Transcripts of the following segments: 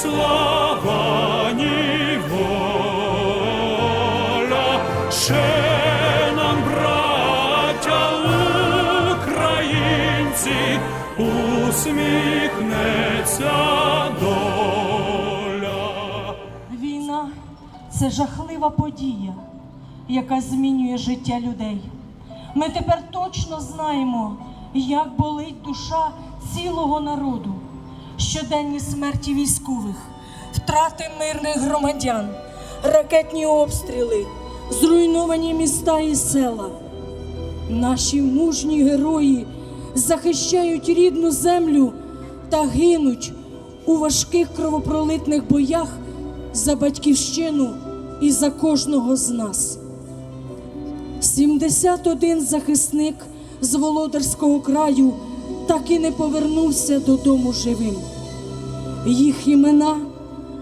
слава, ні ще нам, браття українці, усміхнеться доля. Війна це жахлива подія, яка змінює життя людей. Ми тепер точно знаємо, як болить душа цілого народу. Щоденні смерті військових, втрати мирних громадян, ракетні обстріли, зруйновані міста і села. Наші мужні герої захищають рідну землю та гинуть у важких кровопролитних боях за батьківщину і за кожного з нас. 71 захисник з Володарського краю так і не повернувся додому живим. Їх імена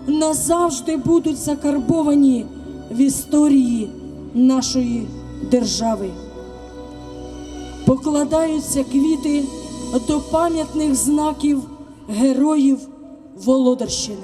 назавжди будуть закарбовані в історії нашої держави покладаються квіти до пам'ятних знаків героїв Володарщини.